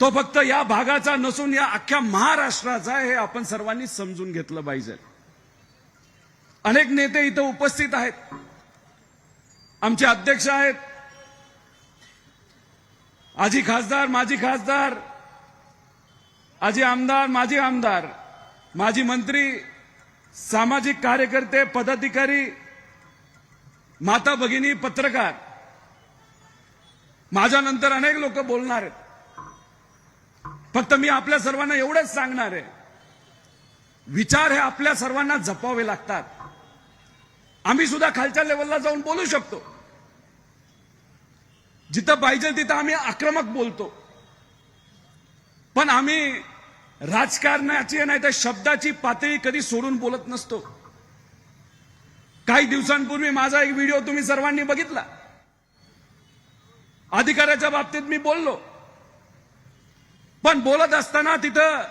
तो फक्त या भागाचा नसून या अख्ख्या महाराष्ट्राचा हे आपण सर्वांनी समजून घेतलं पाहिजे. अनेक नेते इथं उपस्थित आहेत. आमचे अध्यक्ष आहेत. आजी खासदार माजी खासदार आजी आमदार माजी आमदार माजी मंत्री सामाजिक कार्यकर्ते पदाधिकारी माता भगिनी पत्रकार. माझ्यानंतर अनेक लोक बोलणार आहेत. फक्त मी आपल्या सर्वांना एवढंच सांगणार आहे. विचार हे आपल्या सर्वांना जपावे लागतात. आम्ही सुद्धा खालच्या लेवलला जाऊन बोलू शकतो. जिथं पाहिजे तिथं आम्ही आक्रमक बोलतो. पण आम्ही राजकारणाची नाही तर शब्दाची पातळी कधी सोडून बोलत नसतो. काही दिवसांपूर्वी माझा एक व्हिडिओ तुम्ही सर्वांनी बघितला. अधिकाऱ्याच्या बाबतीत मी बोललो. पण बोलत असताना तिथं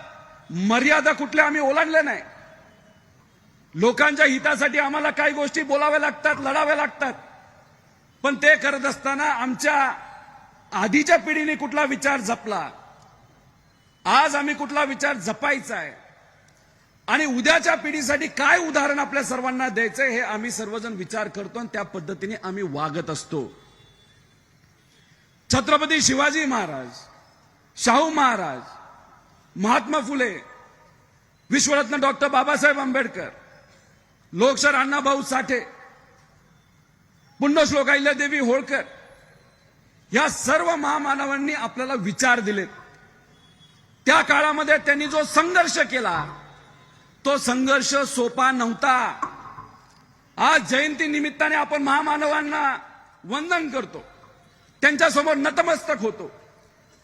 मर्यादा कुठल्या आम्ही ओलांडल्या नाही. लोकांच्या हितासाठी आम्हाला काही गोष्टी बोलाव्या लागतात लढाव्या लागतात. पण ते करत असताना आमच्या आधीच्या पिढीने कुठला विचार जपला? आज आम्ही कुठला विचार जपायचा आहे आणि उद्याच्या पिढीसाठी काय उदाहरण आपल्या सर्वांना द्यायचं हे आम्ही सर्वजण विचार करतो आणि त्या पद्धतीने आम्ही वागत असतो. छत्रपती शिवाजी महाराज शाहू महाराज महात्मा फुले विश्वरत्न डॉक्टर बाबासाहेब आंबेडकर लोकशाहीर अण्णाभाऊ साठे पुण्यश्लोक अहिल्यादेवी होळकर या सर्व महामानवांनी आपल्याला विचार दिलेत. त्या काळामध्ये त्यांनी जो संघर्ष केला तो संघर्ष सोपा नव्हता. आज जयंती निमित्ताने आपण महामानवांना वंदन करतो. त्यांच्यासमोर नतमस्तक होतो.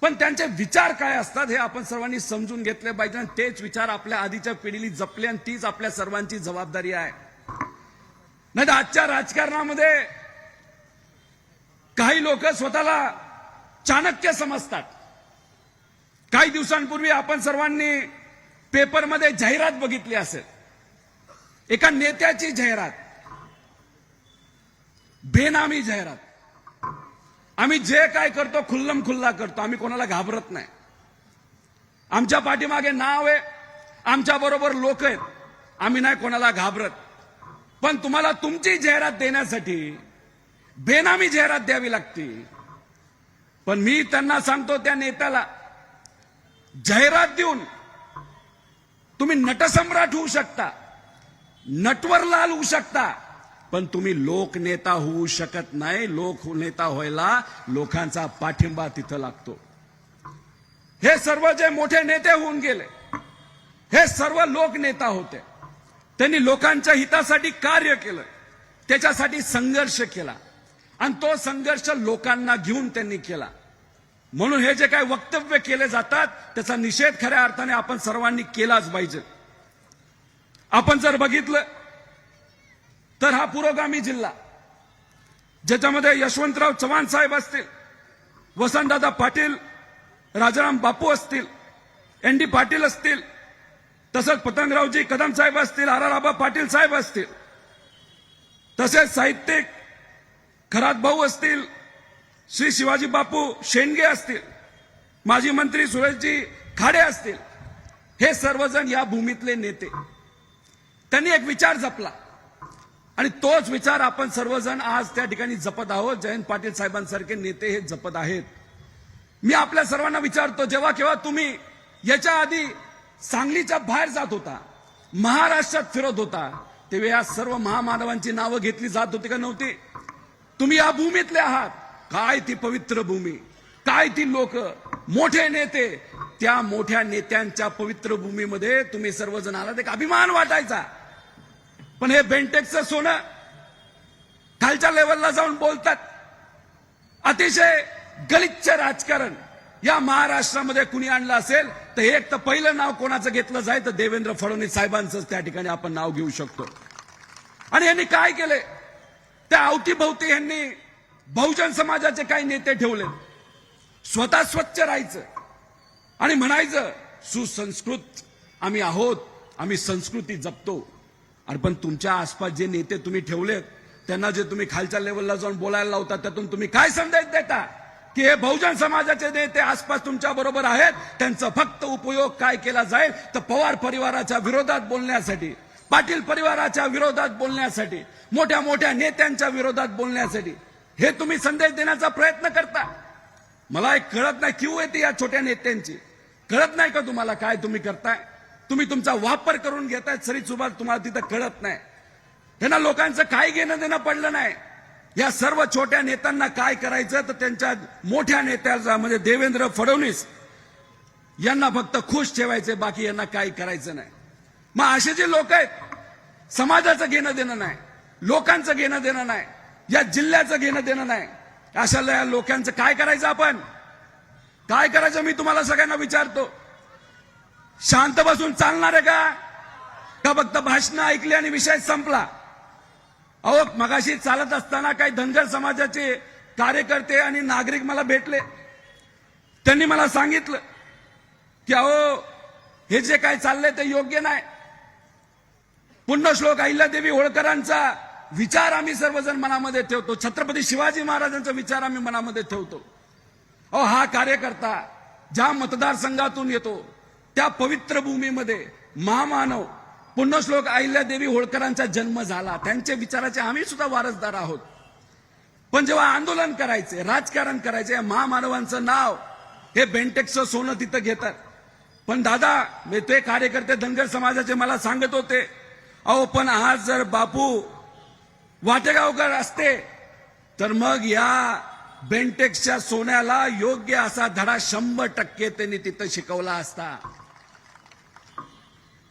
पण त्यांचे विचार काय असतात हे आपण सर्वांनी समजून घेतले पाहिजे आणि तेच विचार आपल्या आधीच्या पिढीला जपले आणि तीच आपल्या सर्वांची जबाबदारी आहे. नाही तर आजच्या राजकारणामध्ये काही लोक स्वतःला चाणक्य समजतात. काही दिवसांपूर्वी आपण सर्वांनी पेपरमध्ये जाहिरात बघितली असेल. एका नेत्याची जाहिरात. बेनामी जाहिरात. आम्ही जे काय करतो खुल्लम खुल्ला करतो. आम्ही कोणाला घाबरत नाही. आमच्या पाठीमागे नाव आहे. आमच्या बरोबर लोक आहेत. आम्ही नाही कोणाला घाबरत. पण तुम्हाला तुमची जाहिरात देण्यासाठी बेनामी जाहिरात द्यावी लागते. पण मी त्यांना सांगतो त्या नेत्याला जाहिरात देऊन तुम्ही नटसम्राट होऊ शकता. नटवर लाल होऊ शकता. पण तुम्ही लोकनेता होऊ शकत नाही. लोकनेता व्हायला लोकांचा पाठिंबा तिथं लागतो. हे सर्व जे मोठे नेते होऊन गेले हे सर्व लोकनेता होते. त्यांनी लोकांच्या हितासाठी कार्य केलं त्याच्यासाठी संघर्ष केला. आणि तो संघर्ष लोकांना घेऊन त्यांनी केला. म्हणून हे जे काही वक्तव्य केले जातात त्याचा निषेध खऱ्या अर्थाने आपण सर्वांनी केलाच पाहिजे. आपण जर बघितलं तर हा पुरोगामी जिल्हा. ज्याच्यामध्ये यशवंतराव चव्हाण साहेब असतील वसंतदादा पाटील राजाराम बापू असतील एन डी पाटील असतील तसंच पतंगरावजी कदम साहेब असतील आर आर आबा पाटील साहेब असतील तसेच साहित्यिक खरात भाऊ असतील श्री शिवाजी बापू शेंडगे असतील माजी मंत्री सुरेशजी खाडे असतील हे सर्वजण या भूमीतले नेते. त्यांनी एक विचार जपला. आणि तोच विचार आपण सर्वजण आज त्या ठिकाणी जपत आहोत. जयंत पाटील साहेबांसारखे नेते हे जपत आहेत. मी आपल्या सर्वांना विचारतो जेव्हा केव्हा तुम्ही याच्या आधी सांगलीच्या बाहेर जात होता महाराष्ट्रात फिरत होता तेव्हा या सर्व महामानवांची नावं घेतली जात होती का नव्हती? तुम्ही या भूमीतले आहात. काय ती पवित्र भूमी? काय ती लोक? मोठे नेते. त्या मोठ्या नेत्यांच्या पवित्र भूमीमध्ये तुम्ही सर्वजण आलात. एक अभिमान वाटायचा. पण हे बेंटेक्सचं सोनं खालच्या लेवलला जाऊन बोलतात. अतिशय गलिच्छ राजकारण. या महाराष्ट्रामध्ये कुणी आणलं असेल तर एक तर पहिलं नाव कोणाचं घेतलं जाय तर देवेंद्र फडणवीस साहेबांचंच त्या ठिकाणी आपण नाव घेऊ शकतो. आणि यांनी काय केले? त्या अवतीभवती यांनी बहुजन समाजाचे काही नेते ठेवले. स्वतः स्वच्छ राहायचं. आणि म्हणायचं सुसंस्कृत आम्ही आहोत आम्ही संस्कृती जपतो. आणि पण तुमच्या आसपास जे नेते तुम्ही ठेवलेत त्यांना जे तुम्ही खालच्या लेवलला जाऊन बोलायला लावता त्यातून तुम्ही काय संदेश देता? की हे बहुजन समाजाचे नेते आसपास तुमच्या बरोबर आहेत त्यांचा फक्त उपयोग काय केला जाईल? तर पवार परिवाराच्या विरोधात बोलण्यासाठी पाटील परिवाराच्या विरोधात बोलण्यासाठी मोठ्या मोठ्या नेत्यांच्या विरोधात बोलण्यासाठी हे तुम्ही संदेश देण्याचा प्रयत्न करता? मला एक कळत नाही क्यू येते या छोट्या नेत्यांची? कळत नाही का तुम्हाला काय तुम्ही करताय? तुम्ही तुमचा वापर करून घेताय सरी सुभाष तुम्हाला तिथं कळत नाही. त्यांना लोकांचं काय घेणं देणं पडलं नाही. या सर्व छोट्या नेत्यांना काय करायचं तर त्यांच्या मोठ्या नेत्याचा म्हणजे देवेंद्र फडणवीस यांना फक्त खुश ठेवायचे बाकी यांना काही करायचं नाही. मग असे जे लोक आहेत समाजाचं घेणं देणं नाही लोकांचं घेणं देणं नाही या जिल्ह्याचं घेणं देणं नाही अशा या लोकांचं काय करायचं आपण? काय करायचं मी तुम्हाला सगळ्यांना विचारतो. शांत बसून चालणार आहे का? का फक्त भाषण ऐकली आणि विषय संपला? अहो मगाशी चालत असताना काही धनगर समाजाचे कार्यकर्ते आणि नागरिक मला भेटले. त्यांनी मला सांगितलं की अहो हे जे काय चाललंय ते योग्य नाही. पुण्यश्लोक अहिल्यादेवी होळकरांचा विचार आम्ही सर्वजण मनामध्ये ठेवतो. छत्रपती शिवाजी महाराजांचा विचार आम्ही मनामध्ये ठेवतो. अहो हा कार्यकर्ता ज्या मतदारसंघातून येतो त्या पवित्र भूमीमध्ये महामानव पुण्यश्लोक अहिल्यादेवी होळकरांचा जन्म झाला. त्यांच्या विचाराचे आम्ही सुद्धा वारसदार आहोत. पण जेव्हा आंदोलन करायचे राजकारण करायचे महामानवांचं नाव हे बेंटेक्सचं सोनं तिथं घेतात. पण दादा मी ते कार्यकर्ते धनगर समाजाचे मला सांगत होते अहो पण आज जर बापू वाटेगावकर असते तर मग या बेंटेक्सच्या सोन्याला योग्य असा धडा शंभर टक्के त्यांनी तिथं शिकवला असता.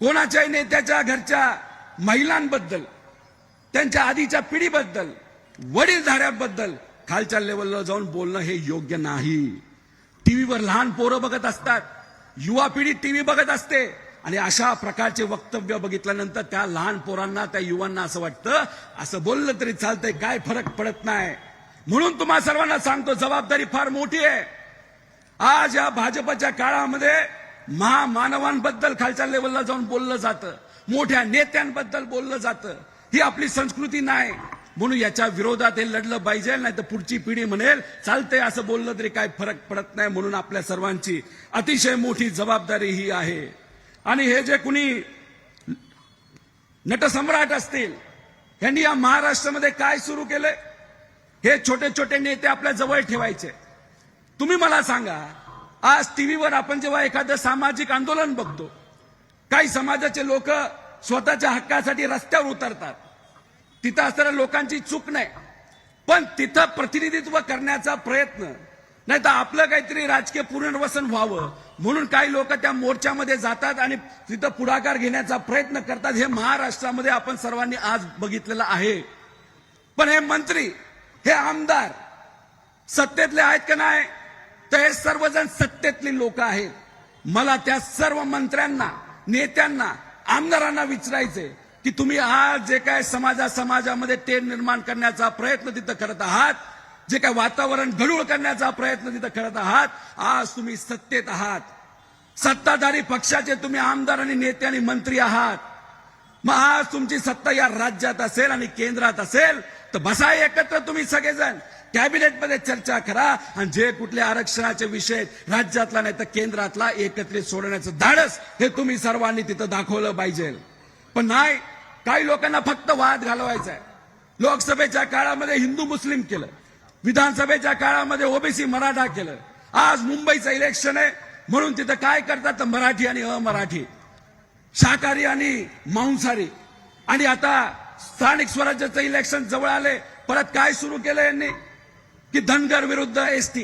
कोणाच्याही नेत्याच्या घरच्या महिलांबद्दल त्यांच्या आधीच्या पिढीबद्दल वडीलधाऱ्याबद्दल खालच्या लेवलला जाऊन बोलणं हे योग्य नाही. टीव्हीवर लहान पोरं बघत असतात युवा पिढी टीव्ही बघत असते आणि अशा प्रकारचे वक्तव्य बघितल्यानंतर त्या लहान पोरांना त्या युवांना असं वाटतं असं बोललं तरी चालतंय काय फरक पडत नाही. म्हणून तुम्हा सर्वांना सांगतो जबाबदारी फार मोठी आहे. आज या भाजपच्या काळामध्ये महामानवांबद्दल खालच्या लेवलला जाऊन बोललं जातं. मोठ्या नेत्यांबद्दल बोललं जातं. ही आपली संस्कृती नाही. म्हणून याच्या विरोधात हे लढलं पाहिजे नाही तर पुढची पिढी म्हणेल चालतंय असं बोललं तरी काय फरक पडत नाही म्हणून आपल्या सर्वांची अतिशय मोठी जबाबदारी ही आहे. आणि हे जे कुणी नटसम्राट असतील यांनी या महाराष्ट्रामध्ये काय सुरू केलंय? हे छोटे छोटे नेते आपल्या जवळ ठेवायचे. तुम्ही मला सांगा आज टीव्हीवर आपण जेव्हा एखादं सामाजिक आंदोलन बघतो काही समाजाचे लोक स्वतःच्या हक्कासाठी रस्त्यावर उतरतात. तिथं असणाऱ्या लोकांची चूक नाही. पण तिथं प्रतिनिधित्व करण्याचा प्रयत्न नाही तर आपलं काहीतरी राजकीय पुनर्वसन व्हावं म्हणून काही लोक त्या मोर्चामध्ये जातात आणि तिथं पुढाकार घेण्याचा प्रयत्न करतात. हे महाराष्ट्रामध्ये आपण सर्वांनी आज बघितलेलं आहे. पण हे मंत्री हे आमदार सत्तेतले आहेत का नाही? तर हे सर्वजण सत्तेतली लोक आहेत. मला त्या सर्व मंत्र्यांना नेत्यांना आमदारांना विचारायचे की तुम्ही आज जे काय समाजा समाजामध्ये टेन निर्माण करण्याचा प्रयत्न तिथं करत आहात जे काय वातावरण गढूळ करण्याचा प्रयत्न तिथं करत आहात आज तुम्ही सत्तेत आहात. सत्ताधारी पक्षाचे तुम्ही आमदार आणि नेते आणि मंत्री आहात. मग आज तुमची सत्ता या राज्यात असेल आणि केंद्रात असेल तर बसा एकत्र तुम्ही सगळेजण. कॅबिनेटमध्ये चर्चा करा आणि जे कुठले आरक्षणाचे विषय राज्यातला नाही तर केंद्रातला एकत्रित सोडण्याचं धाडस हे तुम्ही सर्वांनी तिथं दाखवलं पाहिजे. पण नाही काही लोकांना फक्त वाद घालवायचा आहे लोकसभेच्या काळामध्ये हिंदू मुस्लिम केलं. विधानसभेच्या काळामध्ये ओबीसी मराठा केलं. आज मुंबईचं इलेक्शन आहे म्हणून तिथं काय करतात तर मराठी आणि अमराठी. शाकाहारी आणि मांसाहारी. आणि आता स्थानिक स्वराज्याचं इलेक्शन जवळ आले परत काय सुरू केलं यांनी? की धनगर विरुद्ध एसटी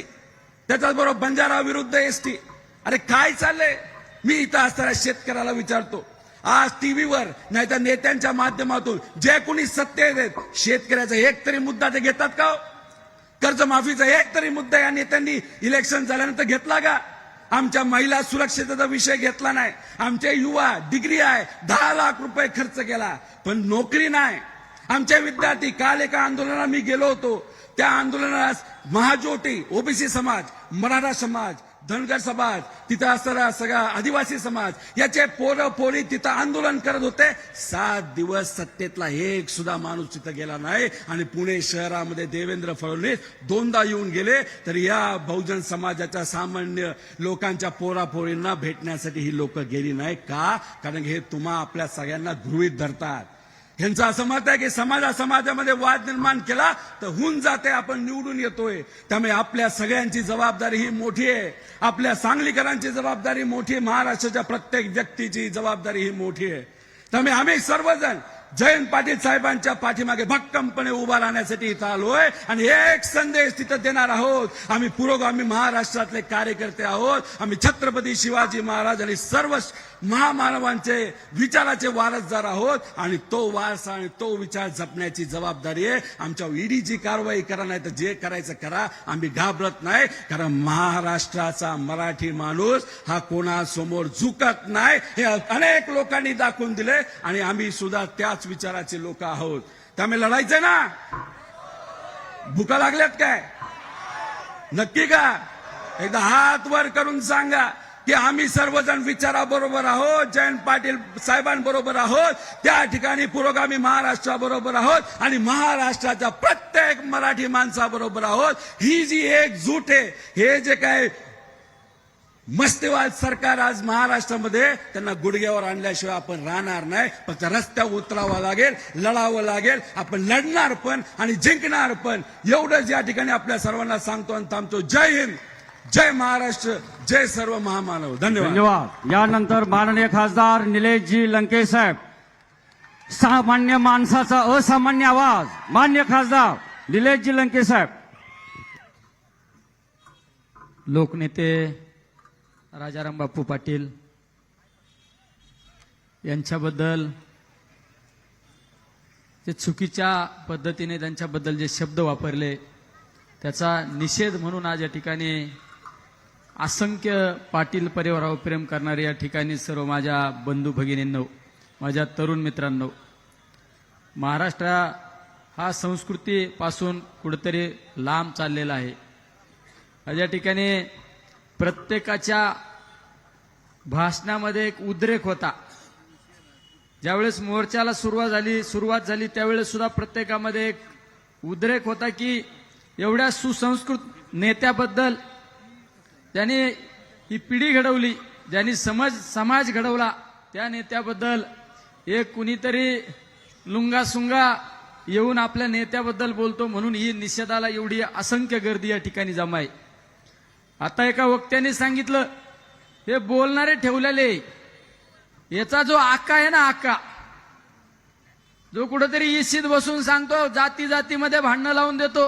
त्याच्याचबरोबर बंजारा विरुद्ध एसटी अरे काय चाललंय? मी इथं असणाऱ्या शेतकऱ्याला विचारतो. आज टीव्हीवर नाही तर नेत्यांच्या माध्यमातून जे कोणी सत्तेत आहेत शेतकऱ्याचा एक तरी मुद्दा ते घेतात का हो? कर्जमाफीचा एक तरी मुद्दा या नेत्यांनी इलेक्शन झाल्यानंतर घेतला का? आमच्या महिला सुरक्षेचा विषय घेतला नाही. आमचे युवा डिग्री आहे दहा लाख रुपये खर्च केला. पण नोकरी नाही. आमचे विद्यार्थी काल एका आंदोलनाला मी गेलो होतो. त्या आंदोलनास महाज्योती ओबीसी समाज मराठा समाज धनगर समाज तिथं असणारा सगळा आदिवासी समाज याचे पोरं पोरी तिथं आंदोलन करत होते. सात दिवस सत्तेतला एक सुद्धा माणूस तिथं गेला नाही. आणि पुणे शहरामध्ये देवेंद्र फडणवीस दोनदा येऊन गेले. तर या बहुजन समाजाच्या सामान्य लोकांच्या पोरापोरींना भेटण्यासाठी ही लोक गेली नाही. का? कारण हे तुम्हा आपल्या सगळ्यांना गृहीत धरतात. यांचं असं मत आहे की समाजा समाजामध्ये वाद निर्माण केला तर होऊन जाते आपण निवडून येतोय. त्यामुळे आपल्या सगळ्यांची जबाबदारी ही मोठी आहे. आपल्या सांगलीकरांची जबाबदारी मोठी आहे. महाराष्ट्राच्या प्रत्येक व्यक्तीची जबाबदारी ही मोठी आहे. त्यामुळे आम्ही सर्वजण जयंत पाटील साहेबांच्या पाठीमागे भक्कमपणे उभा राहण्यासाठी इथं आलोय. आणि एक संदेश तिथं देणार आहोत. आम्ही पुरोगामी महाराष्ट्रातले कार्यकर्ते आहोत. आम्ही छत्रपती शिवाजी महाराज आणि सर्व महामानवांचे विचाराचे वारसदार आहोत. आणि तो वारसा आणि तो विचार जपण्याची जबाबदारी आहे. आमच्या ईडीची कारवाई करा नाही तर जे करायचं करा. आम्ही घाबरत नाही. कारण महाराष्ट्राचा मराठी माणूस हा कोणासमोर झुकत नाही. हे अनेक लोकांनी दाखवून दिले. आणि आम्ही सुद्धा त्या याच विचाराचे लोक आहोत. त्यामुळे लढायचं ना? भुका लागल्यात काय? नक्की का? एकदा हात वर करून सांगा की आम्ही सर्वजण विचाराबरोबर आहोत जयंत पाटील साहेबांबरोबर आहोत त्या ठिकाणी पुरोगामी महाराष्ट्राबरोबर आहोत आणि महाराष्ट्राच्या प्रत्येक मराठी माणसाबरोबर आहोत. ही जी एकजूट आहे हे जे काय मस्तेवाद सरकार आज महाराष्ट्रामध्ये त्यांना गुडघ्यावर आणल्याशिवाय आपण राहणार नाही. फक्त रस्त्यावर उतरावं लागेल लढावं लागेल. आपण लढणार पण आणि जिंकणार पण. एवढंच या ठिकाणी आपल्या सर्वांना सांगतो आणि थांबतो. जय हिंद जय महाराष्ट्र जय सर्व महामानव. धन्यवाद. धन्यवाद. यानंतर माननीय खासदार निलेशजी लंके साहेब. सामान्य माणसाचा असामान्य आवाज. मान्य खासदार निलेशजी लंके साहेब. लोकनेते राजाराम बापू पाटील यांच्याबद्दल जे चुकीच्या पद्धतीने त्यांच्याबद्दल जे शब्द वापरले त्याचा निषेध म्हणून आज या ठिकाणी असंख्य पाटील परिवारावर प्रेम करणारे या ठिकाणी सर्व माझ्या बंधू भगिनींनो माझ्या तरुण मित्रांनो महाराष्ट्र हा संस्कृतीपासून कुठेतरी लांब चाललेला आहे. या ठिकाणी प्रत्येकाच्या भाषणामध्ये एक उद्रेक होता. ज्यावेळेस मोर्चाला सुरुवात झाली सुरुवात झाली त्यावेळेस सुद्धा प्रत्येकामध्ये एक उद्रेक होता की एवढ्या सुसंस्कृत नेत्याबद्दल ज्यांनी ही पिढी घडवली ज्यांनी समज समाज घडवला त्या नेत्याबद्दल एक कुणीतरी लुंगासुंगा येऊन आपल्या नेत्याबद्दल बोलतो म्हणून ही निषेधाला एवढी असंख्य गर्दी या ठिकाणी जमाय. आता एका वक्त्याने सांगितलं हे बोलणारे ठेवलेले. याचा जो आका आहे ना आका जो कुठेतरी इशीत बसून सांगतो जाती जातीमध्ये भांडणं लावून देतो.